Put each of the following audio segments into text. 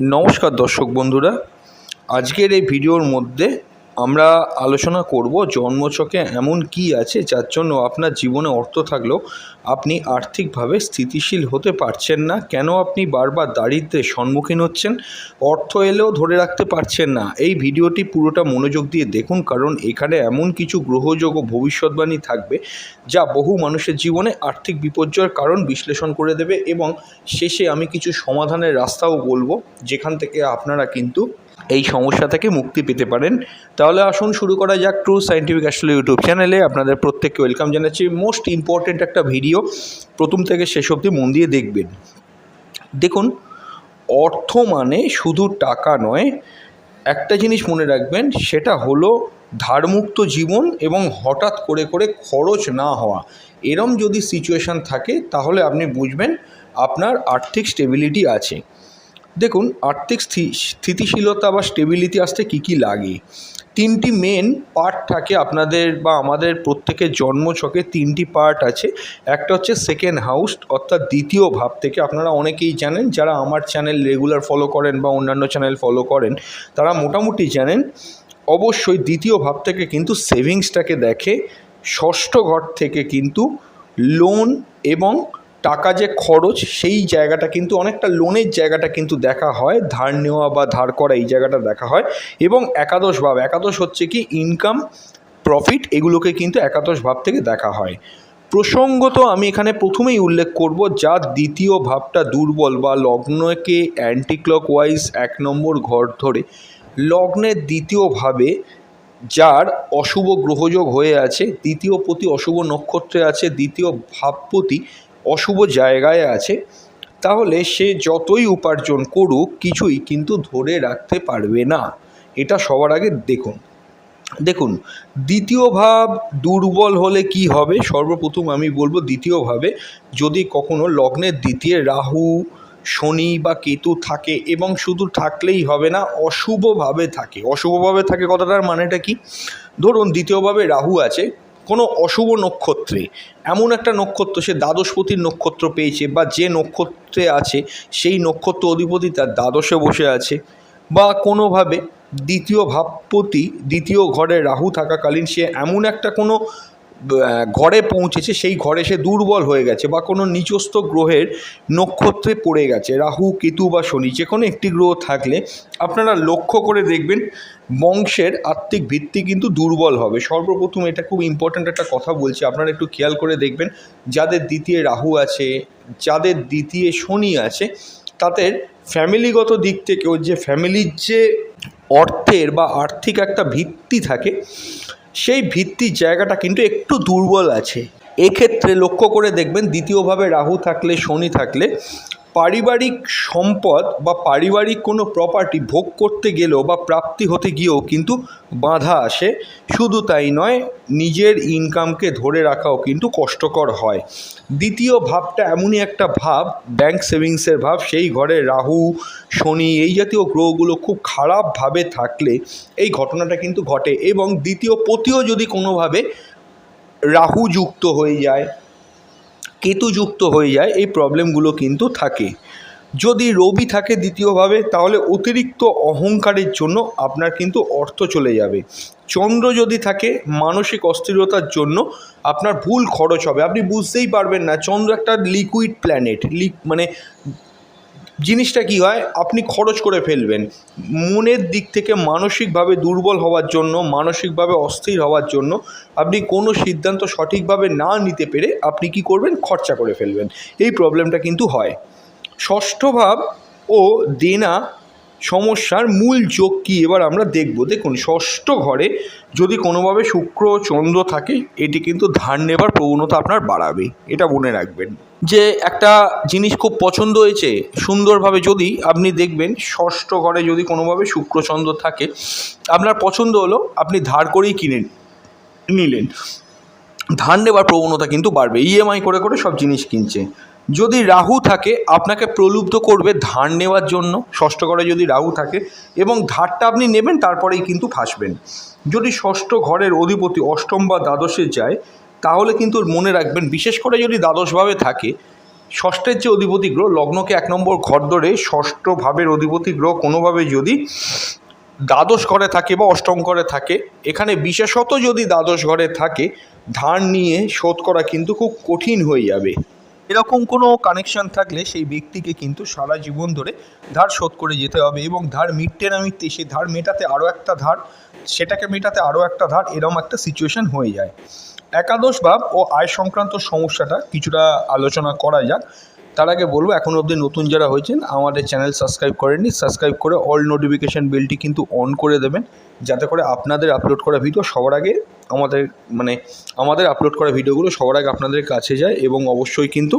নমস্কার দর্শক বন্ধুরা আজকের এই ভিডিওর মধ্যে আমরা আলোচনা করব জন্মছকে এমন কি আছে যার জন্য আপনার জীবনে অর্থ থাকলেও আপনি আর্থিকভাবে স্থিতিশীল হতে পারছেন না। কেন আপনি বারবার দারিদ্রের সম্মুখীন হচ্ছেন? অর্থ এলেও ধরে রাখতে পারছেন না। এই ভিডিওটি পুরোটা মনোযোগ দিয়ে দেখুন, কারণ এখানে এমন কিছু গ্রহযোগ ও ভবিষ্যৎবাণী থাকবে যা বহু মানুষের জীবনে আর্থিক বিপর্যয়ের কারণ বিশ্লেষণ করে দেবে এবং শেষে আমি কিছু সমাধানের রাস্তাও বলব, যেখান থেকে আপনারা কিন্তু এই সমস্যা থেকে মুক্তি পেতে পারেন। তাহলে আসুন শুরু করা যাক ট্রু সাইন্টিফিক অ্যাস্ট্রোলজি ইউটিউব চ্যানেলে আপনাদের প্রত্যেককে ওয়েলকাম জানাচ্ছি। মোস্ট ইম্পর্ট্যান্ট একটা ভিডিও প্রথম থেকে শেষ অবধি মন দিয়ে দেখবেন। দেখুন, অর্থ মানে শুধু টাকা নয়, একটা জিনিস মনে রাখবেন, সেটা হলো ধারমুক্ত জীবন এবং হঠাৎ করে করে খরচ না হওয়া। এরম যদি সিচুয়েশান থাকে, তাহলে আপনি বুঝবেন আপনার আর্থিক স্টেবিলিটি আছে। দেখুন, আর্থিক স্থি- স্থিতিশীলতা বা স্টেবিলিটি আসতে কী কী লাগে? তিনটি মেন পার্ট থাকে আপনাদের বা আমাদের প্রত্যেকের জন্মছকে তিনটি পার্ট আছে। একটা হচ্ছে সেকেন্ড হাউস অর্থাৎ দ্বিতীয় ভাব থেকে আপনারা অনেকেই জানেন, যারা আমার চ্যানেল রেগুলার ফলো করেন বা অন্যান্য চ্যানেল ফলো করেন, তারা মোটামুটি জানেন, অবশ্যই দ্বিতীয় ভাব থেকে কিন্তু সেভিংসটাকে দেখে, ষষ্ঠ ঘর থেকে কিন্তু লোন এবং টাকা যে খরচ, সেই জায়গাটা কিন্তু অনেকটা লোনের জায়গাটা কিন্তু দেখা হয়, ধার নেওয়া বা ধার করা এই জায়গাটা দেখা হয় এবং একাদশ ভাব, একাদশ হচ্ছে কি ইনকাম প্রফিট এগুলোকে কিন্তু একাদশ ভাব থেকে দেখা হয়। প্রসঙ্গত আমি এখানে প্রথমেই উল্লেখ করব যার দ্বিতীয় ভাবটা দুর্বল বা লগ্নকে অ্যান্টি ক্লক ওয়াইজ এক নম্বর ঘর ধরে। লগ্নের দ্বিতীয় ভাবে যার অশুভ গ্রহযোগ হয়ে আছে, দ্বিতীয় প্রতি অশুভ নক্ষত্রে আছে, দ্বিতীয় ভাবপতি অশুভ জায়গায় আছে, তাহলে সে যতই উপার্জন করুক, কিছুই কিন্তু ধরে রাখতে পারবে না। এটা সবার আগে দেখুন। দেখুন, দ্বিতীয় ভাব দুর্বল হলে কি হবে? সর্বপ্রথম আমি বলব দ্বিতীয়ভাবে যদি কখনো লগ্নের দ্বিতীয় রাহু, শনি বা কেতু থাকে এবং শুধু থাকলেই হবে না অশুভভাবে থাকে। অশুভভাবে থাকে কথাটার মানেটা কি? ধরুন দ্বিতীয়ভাবে রাহু আছে কোনো অশুভ নক্ষত্রে, এমন একটা নক্ষত্র সে দ্বাদশপতির নক্ষত্র পেয়েছে বা যে নক্ষত্রে আছে সেই নক্ষত্র অধিপতি তার দ্বাদশে বসে আছে বা কোনোভাবে দ্বিতীয় ভাবপতি, দ্বিতীয় ঘরে রাহু থাকাকালীন সে এমন একটা কোনো ঘরে পৌঁছেছে, সেই ঘরে সে দুর্বল হয়ে গেছে বা কোনো নিচস্থ গ্রহের নক্ষত্রে পড়ে গেছে। রাহু, কেতু বা শনি, যে কোনো একটি গ্রহ থাকলে আপনারা লক্ষ্য করে দেখবেন, বংশের আত্মিক ভিত্তি কিন্তু দুর্বল হবে। সর্বপ্রথম এটা খুব ইম্পর্ট্যান্ট একটা কথা বলছি, আপনারা একটু খেয়াল করে দেখবেন, যাদের দ্বিতীয় রাহু আছে, যাদের দ্বিতীয় শনি আছে, তাদের ফ্যামিলিগত দিক থেকেও যে ফ্যামিলির যে অর্থের বা আর্থিক একটা ভিত্তি থাকে সেই ভিত্তির জায়গাটা কিন্তু একটু দুর্বল আছে। এক্ষেত্রে লক্ষ্য করে দেখবেন দ্বিতীয়ভাবে রাহু থাকলে শনি থাকলে পারিবারিক সম্পদ বা পারিবারিক কোনো প্রপার্টি ভোগ করতে গেলেও বা প্রাপ্তি হতে গিয়েও কিন্তু বাধা আসে। শুধু তাই নয়, নিজের ইনকামকে ধরে রাখাও কিন্তু কষ্টকর হয়। দ্বিতীয় ভাবটা এমনই একটা ভাব ব্যাংক সেভিংসের ভাব, সেই ঘরে রাহু, শনি এই জাতীয় গ্রহগুলো খুব খারাপভাবে থাকলে এই ঘটনাটা কিন্তু ঘটে এবং দ্বিতীয়, পতিও যদি কোনোভাবে রাহু যুক্ত হয়ে যায় কেতুযুক্ত হয়ে যায়, এই প্রবলেমগুলো কিন্তু থাকে। যদি রবি থাকে দ্বিতীয়ভাবে, তাহলে অতিরিক্ত অহংকারের জন্য আপনার কিন্তু অর্থ চলে যাবে। চন্দ্র যদি থাকে, মানসিক অস্থিরতার জন্য আপনার ভুল খরচ হবে। আপনি বুঝতেই পারবেন না, চন্দ্র একটা লিকুইড প্ল্যানেট লিক মানে জিনিসটা কি হয়? আপনি খরচ করে ফেলবেন। মনের দিক থেকে মানসিকভাবে দুর্বল হওয়ার জন্য, মানসিকভাবে অস্থির হওয়ার জন্য আপনি কোনো সিদ্ধান্ত সঠিকভাবে না নিতে পেরে আপনি কি করবেন? খরচা করে ফেলবেন। এই প্রবলেমটা কিন্তু হয়। ষষ্ঠ ভাব ও দেনা সমস্যার মূল যোগ কী? এবার আমরা দেখব। দেখুন, ষষ্ঠ ঘরে যদি কোনোভাবে শুক্র চন্দ্র থাকে, এটি কিন্তু ধার নেবার প্রবণতা আপনার বাড়াবে। এটা মনে রাখবেন। যে একটা জিনিস খুব পছন্দ হয়েছে, সুন্দরভাবে যদি আপনি দেখবেন, ষষ্ঠ ঘরে যদি কোনোভাবে শুক্রচন্দ্র থাকে, আপনার পছন্দ হলো আপনি ধার করেই কিনে নিলেন। ধার নেবার প্রবণতা কিন্তু বাড়বে ইএমআই করে করে সব জিনিস কিনছে। যদি রাহু থাকে, আপনাকে প্রলুব্ধ করবে ধার নেওয়ার জন্য, ষষ্ঠ ঘরে যদি রাহু থাকে, এবং ধারটা আপনি নেবেন, তারপরেই কিন্তু ফাঁসবেন। যদি ষষ্ঠ ঘরের অধিপতি অষ্টম বা দ্বাদশে যায় তাহলে কিন্তু মনে রাখবেন, বিশেষ করে যদি দ্বাদশভাবে থাকে, ষষ্ঠের যে অধিপতি গ্রহ, লগ্নকে এক নম্বর ঘর ধরে ষষ্ঠ ভাবের অধিপতি গ্রহ কোনোভাবে যদি দ্বাদশ ঘরে থাকে বা অষ্টম ঘরে থাকে, এখানে বিশেষত যদি দ্বাদশ ঘরে থাকে, ধার নিয়ে শোধ করা কিন্তু খুব কঠিন হয়ে যাবে। এরকম কোনো কানেকশন থাকলে সেই ব্যক্তিকে কিন্তু সারা জীবন ধরে ধার শোধ করে যেতে হবে এবং ধার মিটতে না মিটতে, সেই ধার মেটাতে আরও একটা ধার, সেটাকে মেটাতে আরও একটা ধার, এরকম একটা সিচুয়েশন হয়ে যায়। একাদশ ভাব ও আয় সংক্রান্ত সমস্যাটা কিছুটা আলোচনা করা যাক। তার আগে বলব, এখন অবধি নতুন যারা হয়েছেন, আমাদের চ্যানেল সাবস্ক্রাইব করেননি, সাবস্ক্রাইব করে অল নোটিফিকেশান বেলটি কিন্তু অন করে দেবেন, যাতে করে আপনাদের আপলোড করা ভিডিও সবার আগে আমাদের মানে আমাদের আপলোড করা ভিডিওগুলো সবার আগে আপনাদের কাছে যায় এবং অবশ্যই কিন্তু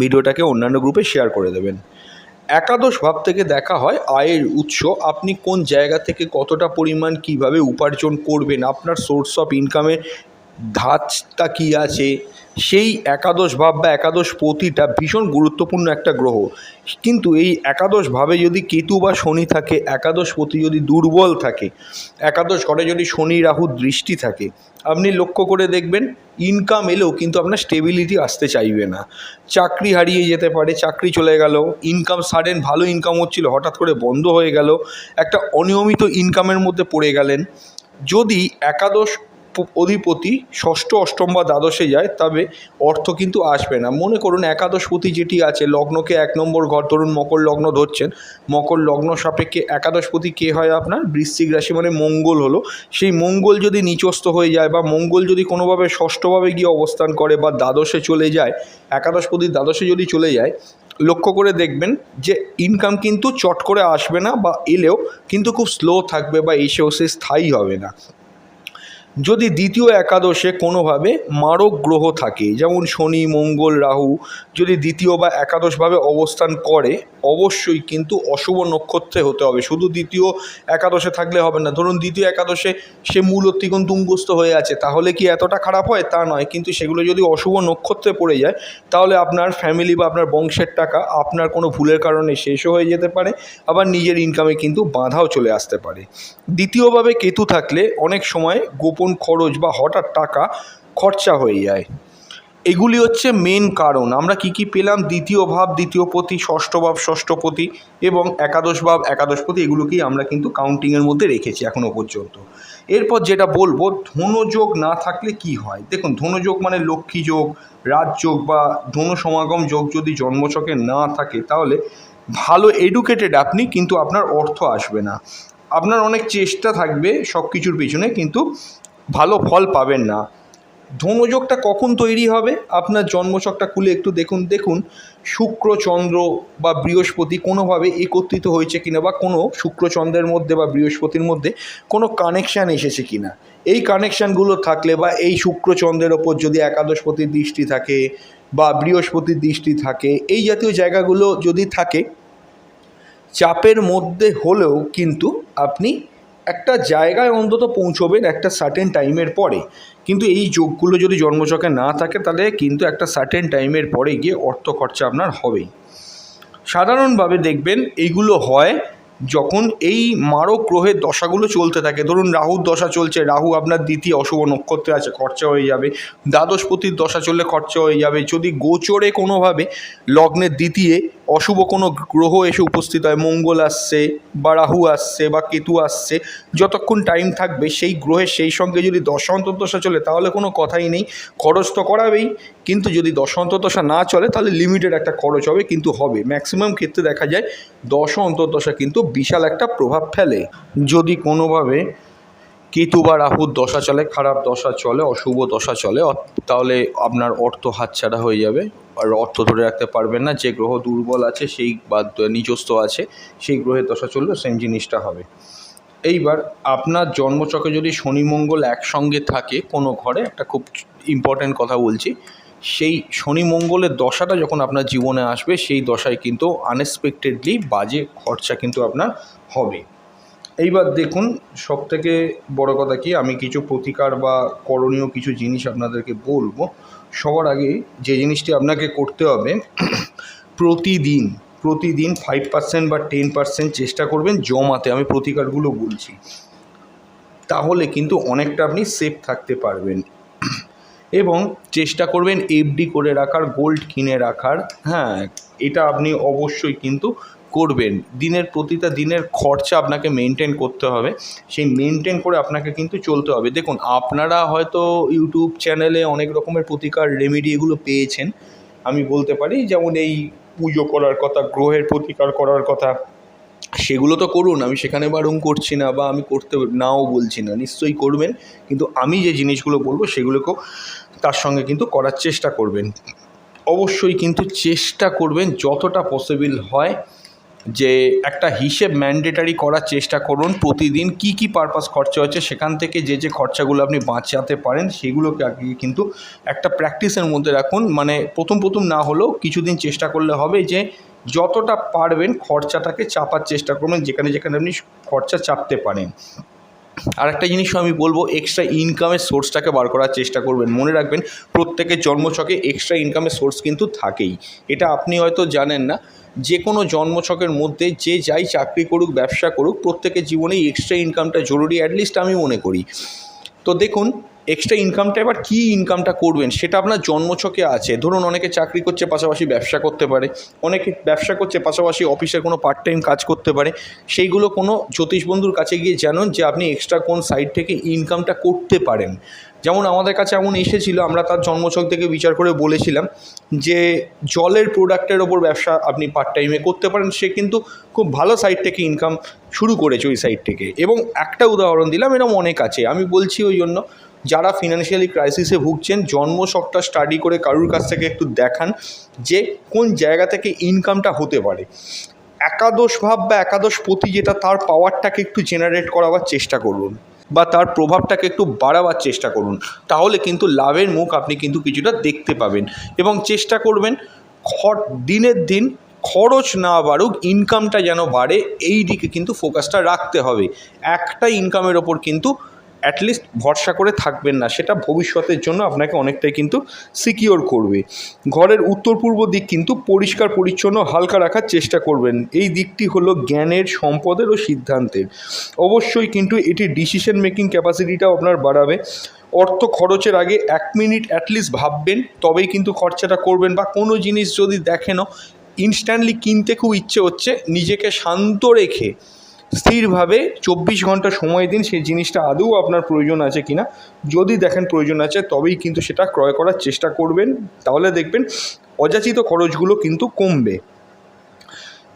ভিডিওটাকে অন্যান্য গ্রুপে শেয়ার করে দেবেন। একাদশ ভাব থেকে দেখা হয় আয়ের উৎস, আপনি কোন জায়গা থেকে কতটা পরিমাণ কীভাবে উপার্জন করবেন, আপনার সোর্স অফ ইনকামের ধাঁচটা কী আছে? সেই একাদশ ভাব বা একাদশ পতিটা ভীষণ গুরুত্বপূর্ণ একটা গ্রহ। কিন্তু এই একাদশ ভাবে যদি কেতু বা শনি থাকে, একাদশ পতি যদি দুর্বল থাকে, একাদশ ঘরে যদি শনি, রাহু দৃষ্টি থাকে, আপনি লক্ষ্য করে দেখবেন ইনকাম এলেও কিন্তু আপনার স্টেবিলিটি আসতে চাইবে না। চাকরি হারিয়ে যেতে পারে, চাকরি চলে গেল ইনকাম সাডেন ভালো ইনকাম হচ্ছিল, হঠাৎ করে বন্ধ হয়ে গেল, একটা অনিয়মিত ইনকামের মধ্যে পড়ে গেলেন। যদি একাদশ অধিপতি ষষ্ঠ, অষ্টম বা দ্বাদশে যায়, তবে অর্থ কিন্তু আসবে না। মনে করুন একাদশপতি যেটি আছে, লগ্নকে এক নম্বর ঘর, ধরুন মকর লগ্ন ধরছেন, মকর লগ্ন সাপেক্ষে একাদশপতি কে হয় আপনার? বৃশ্চিক রাশি মানে মঙ্গল হলো। সেই মঙ্গল যদি নিচস্থ হয়ে যায় বা মঙ্গল যদি কোনোভাবে ষষ্ঠভাবে গিয়ে অবস্থান করে বা দ্বাদশে চলে যায় একাদশপতি দ্বাদশে যদি চলে যায়, লক্ষ্য করে দেখবেন যে ইনকাম কিন্তু চট করে আসবে না বা এলেও কিন্তু খুব স্লো থাকবে বা এসেও সে স্থায়ী হবে না। যদি দ্বিতীয় একাদশে কোনোভাবে মারক গ্রহ থাকে, যেমন শনি, মঙ্গল, রাহু, যদি দ্বিতীয় বা একাদশভাবে অবস্থান করে, অবশ্যই কিন্তু অশুভ নক্ষত্রে হতে হবে। শুধু দ্বিতীয় একাদশে থাকলে হবে না। ধরুন দ্বিতীয় একাদশে সে মূল ত্রিকোণ তুঙ্গস্থ হয়ে আছে, তাহলে কি এতটা খারাপ হয়? তা নয়। কিন্তু সেগুলো যদি অশুভ নক্ষত্রে পড়ে যায়, তাহলে আপনার ফ্যামিলি বা আপনার বংশের টাকা আপনার কোনো ভুলের কারণে শেষও হয়ে যেতে পারে, আবার নিজের ইনকামে কিন্তু বাধাও চলে আসতে পারে। দ্বিতীয়ভাবে কেতু থাকলে অনেক সময় গোপন খরচ বা হঠাৎ টাকা খরচা হয়ে যায়। এগুলি হচ্ছে মেন কারণ। আমরা কি কি পেলাম? দ্বিতীয় ভাব, দ্বিতীয় পতি, ষষ্ঠ ভাব ষষ্ঠপতি এবং একাদশ ভাব একাদশপতি এগুলোকেই আমরা কিন্তু কাউন্টিংয়ের মধ্যে রেখেছি এখনও পর্যন্ত। এরপর যেটা বলব, ধনুযোগ না থাকলে কি হয়? দেখুন, ধনুযোগ মানে লক্ষ্মী যোগ রাজযোগ বা ধনু সমাগম যোগ যদি জন্মছকে না থাকে, তাহলে ভালো এডুকেটেড আপনি, কিন্তু আপনার অর্থ আসবে না। আপনার অনেক চেষ্টা থাকবে সব কিছুর পিছনে, কিন্তু ভালো ফল পাবেন না। ধনুযোগটা কখন তৈরি হবে? আপনার জন্মছকটা খুলে একটু দেখুন দেখুন। শুক্র, চন্দ্র বা বৃহস্পতি কোনোভাবে একত্রিত হয়েছে কিনা বা কোনো শুক্রচন্দ্রের মধ্যে বা বৃহস্পতির মধ্যে কোনো কানেকশান এসেছে কিনা। এই কানেকশানগুলো থাকলে বা এই শুক্রচন্দ্রের ওপর যদি একাদশপতির দৃষ্টি থাকে বা বৃহস্পতির দৃষ্টি থাকে, এই জাতীয় জায়গাগুলো যদি থাকে, চাপের মধ্যে হলেও কিন্তু আপনি একটা জায়গায় অন্তত পৌঁছবেন একটা সার্টেন টাইমের পরে। কিন্তু এই যোগগুলো যদি জন্মচকে না থাকে, তাহলে কিন্তু একটা সার্টেন টাইমের পরে গিয়ে অর্থ খরচা আপনার হবেই। সাধারণভাবে দেখবেন এইগুলো হয় যখন এই মারক গ্রহের দশাগুলো চলতে থাকে, ধরুন রাহুর দশা চলছে, রাহু আপনার দ্বিতীয় অশুভ নক্ষত্রে আছে, খরচা হয়ে যাবে। দ্বাদশপতির দশা চললে খরচা হয়ে যাবে। যদি গোচরে কোনোভাবে লগ্নের দ্বিতীয় অশুভ কোনো গ্রহ এসে উপস্থিত হয়, মঙ্গল আসছে বা রাহু আসছে বা কেতু আসছে, যতক্ষণ টাইম থাকবে, সেই গ্রহের সেই সঙ্গে যদি দশা চলে, তাহলে কোনো কথাই নেই। খরচ তো করাবেই, কিন্তু যদি দশান্তর দশা না চলে, তাহলে লিমিটেড একটা খরচ হবে, কিন্তু হবে। ম্যাক্সিমাম ক্ষেত্রে দেখা যায় দশ অন্তর্দশা কিন্তু বিশাল একটা প্রভাব ফেলে। যদি কোনোভাবে কেতু বা রাহুর দশা চলে, খারাপ দশা চলে, অশুভ দশা চলে তাহলে আপনার অর্থ হাতছাড়া হয়ে যাবে। আর অর্থ ধরে রাখতে পারবেন না, যে গ্রহ দুর্বল আছে, সেই বা নিজস্ব আছে, সেই গ্রহের দশা চললে সেম জিনিসটা হবে। এইবার আপনার জন্মচকে যদি শনি মঙ্গল একসঙ্গে থাকে কোনো ঘরে, একটা খুব ইম্পর্ট্যান্ট কথা বলছি সেই শনি মঙ্গলের দশাটা যখন আপনার জীবনে আসবে, সেই দশায় কিন্তু আনএক্সপেক্টেডলি বাজে খরচা কিন্তু আপনার হবে। এইবার দেখুন সব থেকে বড় কথা কি, আমি কিছু প্রতিকার বা করণীয় কিছু জিনিস আপনাদেরকে বলব। সবার আগে যে জিনিসটি আপনাকে করতে হবে, প্রতিদিন প্রতিদিন ফাইভ পার্সেন্ট বা টেন পার্সেন্ট চেষ্টা করবেন জমাতে। আমি প্রতিকারগুলো বলছি। তাহলে কিন্তু অনেকটা আপনি সেফ থাকতে পারবেন। এবং চেষ্টা করবেন এফডি করে রাখার গোল্ড কিনে রাখার। হ্যাঁ এটা আপনি অবশ্যই কিন্তু করবেন। দিনের প্রতিটা দিনের খরচা আপনাকে মেনটেন করতে হবে। সেই মেনটেন করে আপনাকে কিন্তু চলতে হবে। দেখুন, আপনারা হয়তো ইউটিউব চ্যানেলে অনেক রকমের প্রতিকার রেমেডি এগুলো পেয়েছেন। আমি বলতে পারি, যেমন এই পুজো করার কথা, গ্রহের প্রতিকার করার কথা। সেগুলো তো করুন, আমি সেখানে বারণ করছি না বা আমি করতে নাও বলছি না, নিশ্চয়ই করবেন। কিন্তু আমি যে জিনিসগুলো বলব সেগুলোকেও তার সঙ্গে কিন্তু করার চেষ্টা করবেন। অবশ্যই কিন্তু চেষ্টা করবেন যতটা পসিবল হয় যে একটা হিসেব ম্যান্ডেটারি করার চেষ্টা করুন, প্রতিদিন কি কি পারপাস খরচা হচ্ছে, সেখান থেকে যে যে খরচাগুলো আপনি বাঁচাতে পারেন, সেগুলোকে আগে কিন্তু একটা প্র্যাকটিসের মধ্যে রাখুন। মানে প্রথম প্রথম না হলেও কিছুদিন চেষ্টা করলে হবে যে, যতটা পারবেন খরচাটাকে চাপার চেষ্টা করবেন, যেখানে যেখানে আপনি খরচা চাপতে পারেন। আর একটা জিনিসও আমি বলব এক্সট্রা ইনকামের সোর্সটাকে বার করার চেষ্টা করবেন। মনে রাখবেন, প্রত্যেকের জন্মছকে এক্সট্রা ইনকামের সোর্স কিন্তু থাকেই। এটা আপনি হয়তো জানেন না যে কোনো জন্মছকের মধ্যে যে যাই চাকরি করুক, ব্যবসা করুক, প্রত্যেকের জীবনেই এক্সট্রা ইনকামটা জরুরি অ্যাটলিস্ট আমি মনে করি। তো দেখুন এক্সট্রা ইনকামটা এবার কী ইনকামটা করবেন? সেটা আপনার জন্মছকে আছে। ধরুন, অনেকে চাকরি করছে, পাশাপাশি ব্যবসা করতে পারে। অনেকে ব্যবসা করছে, পাশাপাশি অফিসের কোনো পার্ট টাইম কাজ করতে পারে। সেইগুলো কোনো জ্যোতিষ বন্ধুর কাছে গিয়ে জানুন যে, আপনি এক্সট্রা কোন সাইড থেকে ইনকামটা করতে পারেন। যেমন আমাদের কাছে এমন এসেছিল, আমরা তার জন্মছক থেকে বিচার করে বলেছিলাম যে, জলের প্রোডাক্টের ওপর ব্যবসা আপনি পার্ট টাইমে করতে পারেন। সে কিন্তু খুব ভালো সাইড থেকে ইনকাম শুরু করেছে ওই সাইড থেকে। এবং একটা উদাহরণ দিলাম এরকম অনেক আছে। আমি বলছি ওই জন্য যারা ফিনান্সিয়ালি ক্রাইসিসে ভুগছেন জন্মশকটা স্টাডি করে কারুর কাছ থেকে একটু দেখান যে কোন জায়গা থেকে ইনকামটা হতে পারে। একাদশ ভাব বা একাদশ পতি যেটা তার পাওয়ারটাকে একটু জেনারেট করাবার চেষ্টা করুন বা তার প্রভাবটাকে একটু বাড়াবার চেষ্টা করুন। তাহলে কিন্তু লাভের মুখ আপনি কিন্তু কিছুটা দেখতে পাবেন এবং চেষ্টা করবেন খর, দিনের দিন খরচ না বাড়ুক ইনকামটা যেন বাড়ে, এই দিকে কিন্তু ফোকাসটা রাখতে হবে। একটা ইনকামের ওপর কিন্তু অ্যাটলিস্ট ভরসা করে থাকবেন না, সেটা ভবিষ্যতের জন্য আপনাকে অনেকটাই কিন্তু সিকিওর করবে। ঘরের উত্তর পূর্ব দিক কিন্তু পরিষ্কার পরিচ্ছন্ন, হালকা রাখার চেষ্টা করবেন। এই দিকটি হলো জ্ঞানের, সম্পদের ও সিদ্ধান্তের। অবশ্যই কিন্তু এটি ডিসিশন মেকিং ক্যাপাসিটিটাও আপনার বাড়াবে। অর্থ খরচের আগে এক মিনিট অ্যাটলিস্ট ভাববেন, তবেই কিন্তু খরচাটা করবেন বা কোনো জিনিস যদি দেখেনও ইনস্ট্যান্টলি কিনতে খুব ইচ্ছে হচ্ছে, নিজেকে শান্ত রেখে স্থিরভাবে চব্বিশ ঘণ্টা সময় দিন সেই জিনিসটা আদৌ আপনার প্রয়োজন আছে কিনা। যদি দেখেন প্রয়োজন আছে, তবেই কিন্তু সেটা ক্রয় করার চেষ্টা করবেন। তাহলে দেখবেন অযাচিত খরচগুলো কিন্তু কমবে।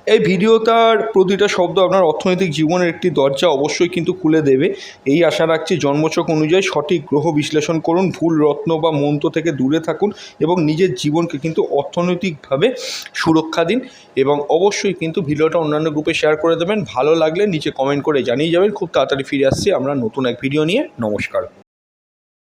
এই ভিডিওটার প্রতিটা শব্দ আপনার অর্থনৈতিক জীবনের একটি দরজা অবশ্যই কিন্তু খুলে দেবে। এই আশা রাখছি জন্মচক অনুযায়ী সঠিক গ্রহ বিশ্লেষণ করুন, ভুল রত্ন বা মন্ত্র থেকে দূরে থাকুন এবং নিজের জীবনকে কিন্তু অর্থনৈতিকভাবে সুরক্ষা দিন এবং অবশ্যই কিন্তু ভিডিওটা অন্যান্য গ্রুপে শেয়ার করে দেবেন। ভালো লাগলে নিচে কমেন্ট করে জানিয়ে যাবেন। খুব তাড়াতাড়ি ফিরে আসছি আমরা নতুন এক ভিডিও নিয়ে। নমস্কার।